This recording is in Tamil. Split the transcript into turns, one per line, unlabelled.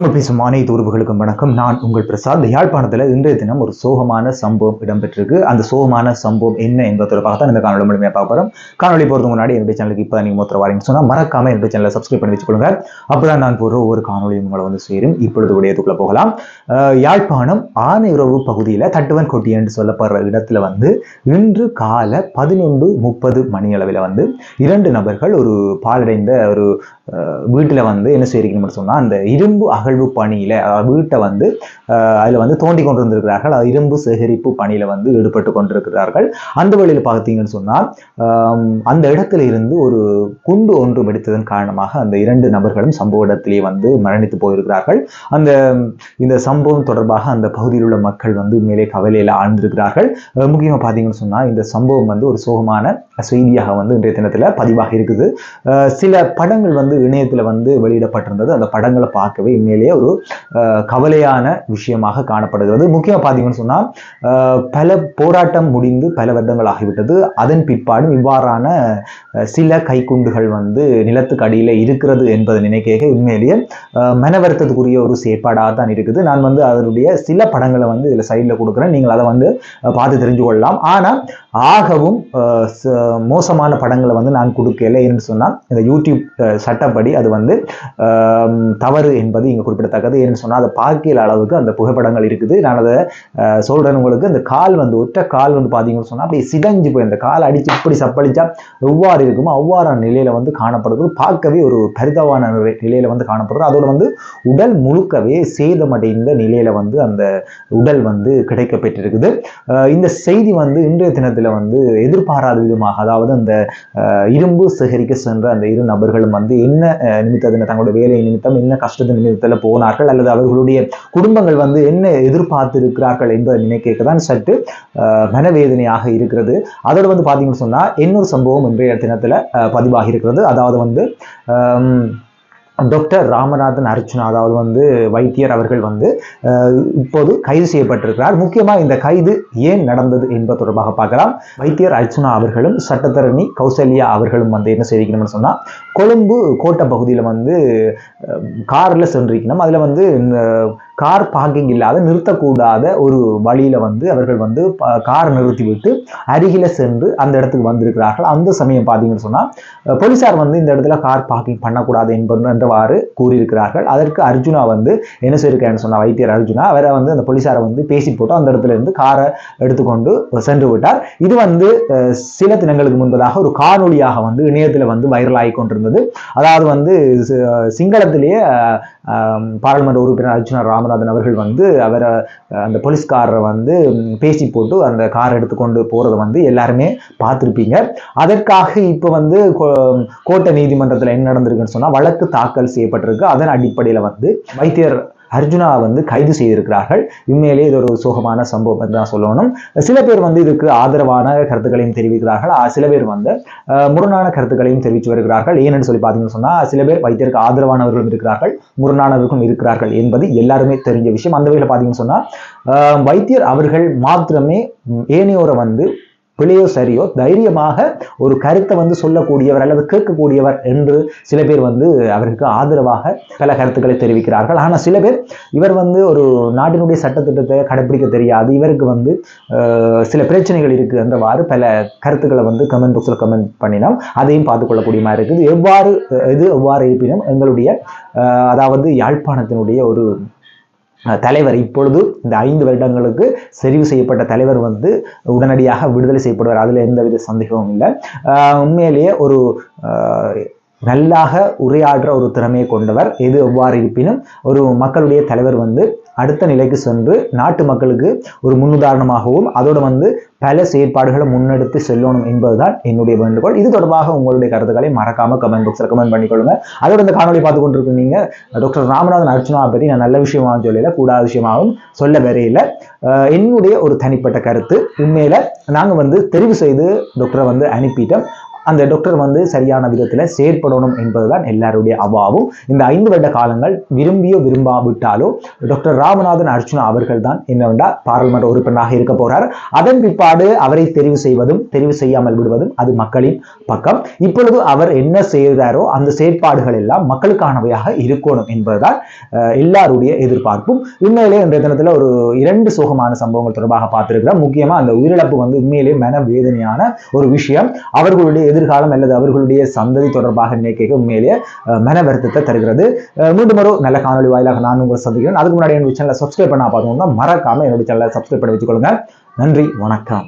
நம்ம பேசும் அனைத்து உறவுகளுக்கும் வணக்கம். நான் உங்கள் பிரசாத். யாழ்ப்பாணத்தில் இன்றைய தினம் ஒரு சோகமான சம்பவம் இடம்பெற்றிருக்கு. அந்த சோகமான சம்பவம் என்ன என்பது தொடர்பாக தான் இந்த காணொலி முழுமையாக பார்க்க போகிறோம் காணொலி போகிறது முன்னாடி என்னுடைய சேனலுக்கு இப்போ நீங்கள் மூத்திர வாரின்னு சொன்னால் மறக்காம என்னுடைய சேனலை சப்ஸ்கிரைப் பண்ணி வச்சுக்கொள்ளுங்க. அப்பதான் நான் போகிற ஒவ்வொரு காணொலியும் உங்களை வந்து சேரும். இப்பொழுது உடையதுக்குள்ளே போகலாம். யாழ்ப்பாணம் ஆனையுறவு பகுதியில் தட்டுவன் கொட்டி என்று சொல்லப்படுற இடத்துல வந்து இன்று காலை பதினொன்று முப்பது மணி அளவில் வந்து இரண்டு நபர்கள் ஒரு பாலடைந்த ஒரு வீட்டில் வந்து என்ன செய்யறீங்கன்னு சொன்னால் அந்த இரும்பு அகழ்வு பணியில் வீட்டை வந்து அதில் வந்து தோண்டி கொண்டிருந்திருக்கிறார்கள். அது இரும்பு சேகரிப்பு பணியில் வந்து ஈடுபட்டு கொண்டிருக்கிறார்கள். அந்த வழியில் பார்த்தீங்கன்னு சொன்னால் அந்த இடத்துல இருந்து ஒரு குண்டு ஒன்று வெடித்ததன் காரணமாக அந்த இரண்டு நபர்களும் சம்பவ இடத்திலே வந்து மரணித்து போயிருக்கிறார்கள். அந்த இந்த சம்பவம் தொடர்பாக அந்த பகுதியில் உள்ள மக்கள் வந்து மேலே கவலையில் ஆழ்ந்திருக்கிறார்கள். முக்கியமாக முக்கியமா பார்த்தீங்கன்னு சொன்னால் இந்த சம்பவம் வந்து ஒரு சோகமான செய்தியாக வந்து இன்றைய தினத்தில் பதிவாக இருக்குது. சில படங்கள் வந்து இணையத்தில் வந்து வெளியிடப்பட்டிருந்தது. அந்த படங்களை பார்க்கவே உண்மையிலேயே ஒரு கவலையான விஷயமாக காணப்படுகிறது. முக்கியமாக பார்த்தீங்கன்னு சொன்னால் பல போராட்டம் முடிந்து பல வருடங்கள் ஆகிவிட்டது. அதன் பிற்பாடும் இவ்வாறான சில கைக்குண்டுகள் வந்து நிலத்துக்கு அடியில் இருக்கிறது என்பதை நினைக்க உண்மையிலேயே அஹ், மன வருத்தத்துக்குரிய ஒரு செயற்பாடாக தான் இருக்குது. நான் வந்து அதனுடைய சில படங்களை வந்து இதில் சைடில் கொடுக்குறேன். நீங்கள் அதை வந்து பார்த்து தெரிஞ்சு கொள்ளலாம். ஆனால் ஆகவும் மோசமான படங்களை வந்து நான் கொடுக்கல. என்று சொன்னால் இந்த யூடியூப் சட்டப்படி அது வந்து தவறு என்பது இங்கே குறிப்பிடத்தக்கது. ஏன்னு சொன்னால் அதை பார்க்கல அளவுக்கு அந்த புகைப்படங்கள் இருக்குது. நான் அதை சொல்கிறேன் உங்களுக்கு. அந்த கால் வந்து ஒற்றை கால் வந்து பார்த்தீங்கன்னு சொன்னால் அப்படியே சிதைஞ்சு போய் அந்த கால் அடித்து இப்படி சப்பளிச்சா எவ்வாறு இருக்குமோ அவ்வாறான நிலையில் வந்து காணப்படுறது பார்க்கவே ஒரு பரிதவான நிலையில் வந்து காணப்படுறது அதோட வந்து உடல் முழுக்கவே சேதமடைந்த நிலையில் வந்து அந்த உடல் வந்து கிடைக்கப்பட்டிருக்குது இந்த செய்தி வந்து இன்றைய தினத்தில் வந்து எதிர்பாராத விதமாக அதாவது அந்த இரும்பு சேகரிக்க சென்ற அந்த இரு நபர்களும் வந்து என்ன நிமித்தத்தின தங்களுடைய வேலை நிமித்தம் என்ன கஷ்டத்தின் நிமித்தத்தில் போனார்கள் அல்லது அவர்களுடைய குடும்பங்கள் வந்து என்ன எதிர்பார்த்து இருக்கிறார்கள் என்பதை நினைக்க தான் சற்று அஹ், மனவேதனையாக இருக்கிறது. அதோட வந்து பார்த்தீங்கன்னு சொன்னால் இன்னொரு சம்பவம் இன்றைய தினத்தில் பதிவாகி இருக்கிறது அதாவது வந்து டாக்டர் ராமநாதன் அர்ச்சுனா அதாவது வந்து வைத்தியர் அவர்கள் வந்து இப்போது கைது செய்யப்பட்டிருக்கிறார். முக்கியமாக இந்த கைது ஏன் நடந்தது என்பது தொடர்பாக பார்க்கலாம். வைத்தியர் அர்ச்சனா அவர்களும் சட்டத்தரணி கௌசல்யா அவர்களும் வந்து என்ன செய்திருக்கணும்னு சொன்னால் கொழும்பு கோட்டை பகுதியில் வந்து காரில் சென்றிருக்கணும். அதில் வந்து கார் பார்க்கிங் இல்லாத நிறுத்தக்கூடாத ஒரு வழியில் வந்து அவர்கள் வந்து கார் நிறுத்திவிட்டு அருகில் சென்று அந்த இடத்துக்கு வந்திருக்கிறார்கள். அந்த சமயம் பார்த்தீங்கன்னு சொன்னால் போலீஸார் போலீசார் வந்து இந்த இடத்துல கார் பார்க்கிங் பண்ணக்கூடாது என்பது என்றவாறு கூறியிருக்கிறார்கள். அதற்கு அர்ஜுனா வந்து என்ன செய்யிருக்காருன்னு சொன்ன வைத்தியர் அர்ஜுனா அவரை வந்து அந்த போலீஸாரை வந்து பேசி போட்டு அந்த இடத்துல இருந்து காரை எடுத்துக்கொண்டு சென்று விட்டார். இது வந்து சில தினங்களுக்கு முன்பதாக ஒரு காணொலியாக வந்து இணையத்தில் வந்து வைரல் ஆகி கொண்டிருந்தது. அதாவது வந்து சிங்களத்திலேயே பாராளுமன்ற உறுப்பினர் அர்ஜுனா ராமநாதன் அவர்கள் வந்து அவரை அந்த போலீஸ்காரரை வந்து பேசி போட்டு அந்த கார் எடுத்துக்கொண்டு போறதை வந்து எல்லாருமே பார்த்துருப்பீங்க. அதற்காக இப்போ வந்து கோ- கோட்டை நீதிமன்றத்தில் என்ன நடந்திருக்குன்னு சொன்னால் வழக்கு தாக்கல் செய்யப்பட்டிருக்கு. அதன் அடிப்படையில் வந்து வைத்தியர் அர்ஜுனா வந்து கைது செய்திருக்கிறார்கள். உண்மையிலே இது ஒரு சோகமான சம்பவம் தான் சொல்லணும். சில பேர் வந்து இதுக்கு ஆதரவான கருத்துக்களையும் தெரிவிக்கிறார்கள். சில பேர் வந்து முரணான கருத்துக்களையும் தெரிவித்து வருகிறார்கள். ஏன்னு சொல்லி பார்த்தீங்கன்னு சொன்னா சில பேர் வைத்தியருக்கு ஆதரவானவர்களும் இருக்கிறார்கள் முரணானவர்களும் இருக்கிறார்கள் என்பது எல்லாருமே தெரிஞ்ச விஷயம். அந்த வகையில் பார்த்தீங்கன்னு சொன்னா வைத்தியர் அவர்கள் மாத்திரமே ஏனையோரை வந்து பிழையோ சரியோ தைரியமாக ஒரு கருத்தை வந்து சொல்லக்கூடியவர் அல்லது கேட்கக்கூடியவர் என்று சில பேர் வந்து அவருக்கு ஆதரவாக பல கருத்துக்களை தெரிவிக்கிறார்கள். ஆனால் சில பேர் இவர் வந்து ஒரு நாட்டினுடைய சட்டத்திட்டத்தை கடைபிடிக்க தெரியாது. இவருக்கு வந்து சில பிரச்சனைகள் இருக்கு என்றவாறு பல கருத்துக்களை வந்து கமெண்ட் பாக்ஸில் கமெண்ட் பண்ணினோம். அதையும் பார்த்துக்கொள்ளக்கூடிய மாதிரி இருக்குது. எவ்வாறு இது எவ்வாறு இருப்பினும் எங்களுடைய அதாவது யாழ்ப்பாணத்தினுடைய ஒரு தலைவர் இப்பொழுது இந்த ஐந்து வருடங்களுக்கு செறிவு செய்யப்பட்ட தலைவர் வந்து உடனடியாக விடுதலை செய்யப்படுவார். அதில் எந்தவித சந்தேகமும் இல்லை. உண்மையிலேயே ஒரு அஹ், நல்லாக உரையாடுற ஒரு திறமையை கொண்டவர். எது எவ்வாறு இருப்பினும் ஒரு மக்களுடைய தலைவர் வந்து அடுத்த நிலைக்கு சென்று நாட்டு மக்களுக்கு ஒரு முன்னுதாரணமாகவும் அதோடு வந்து பல செயற்பாடுகளை முன்னெடுத்து செல்லணும் என்பதுதான் என்னுடைய வேண்டுகோள். இது தொடர்பாக உங்களுடைய கருத்துக்களை மறக்காம கமெண்ட் பாக்ஸில் கமெண்ட் பண்ணிக்கொள்ளுங்க. அதோட இந்த காணொலி பார்த்து கொண்டிருக்கீங்க டாக்டர் ராமநாதன் அர்ச்சனாவை பற்றி நான் நல்ல விஷயமாகவும் சொல்லல கூடாத விஷயமாகவும் சொல்ல வரையில என்னுடைய ஒரு தனிப்பட்ட கருத்து. உண்மையில நாங்க வந்து தெரிவு செய்து டாக்டரை வந்து அனுப்பிட்டோம். அந்த டாக்டர் வந்து சரியான விதத்தில் செயற்படணும் என்பதுதான் எல்லாருடைய அவாவும். இந்த ஐந்து வருட காலங்கள் விரும்பியோ விரும்பாவிட்டாலோ டாக்டர் ராமநாதன் அர்ச்சுனா அவர்கள் தான் என்னவென்றால் பாராளுமன்ற உறுப்பினராக இருக்க போறார். அதன் பிற்பாடு அவரை தெரிவு செய்வதும் தெரிவு செய்யாமல் விடுவதும் அது மக்களின் பக்கம். இப்பொழுது அவர் என்ன செய்கிறாரோ அந்த செயற்பாடுகள் எல்லாம் மக்களுக்கானவையாக இருக்கணும் என்பதுதான் எல்லாருடைய எதிர்பார்ப்பும். உண்மையிலே இன்றைய தினத்தில் ஒரு இரண்டு சோகமான சம்பவங்கள் தொடர்பாக பார்த்திருக்கிறோம். முக்கியமா அந்த உயிரிழப்பு வந்து உண்மையிலே மன வேதனையான ஒரு விஷயம். அவர்களுடைய எதிர்காலம் அல்லது அவர்களுடைய சந்ததி தொடர்பாக நினைக்க உண்மையிலேயே மன வருத்தத்தை தருகிறது. மீண்டும் ஒரு நல்ல காணொலி வாயிலாக நான் உங்களை சந்திக்கிறேன். அதுக்கு முன்னாடி என்னுடைய சேனலை சப்ஸ்கிரைப் பண்ண பார்த்தோம்னா மறக்காம என்னுடைய சேனலை சப்ஸ்கிரைப் பண்ணி வச்சுக்கொள்ளுங்க. நன்றி வணக்கம்.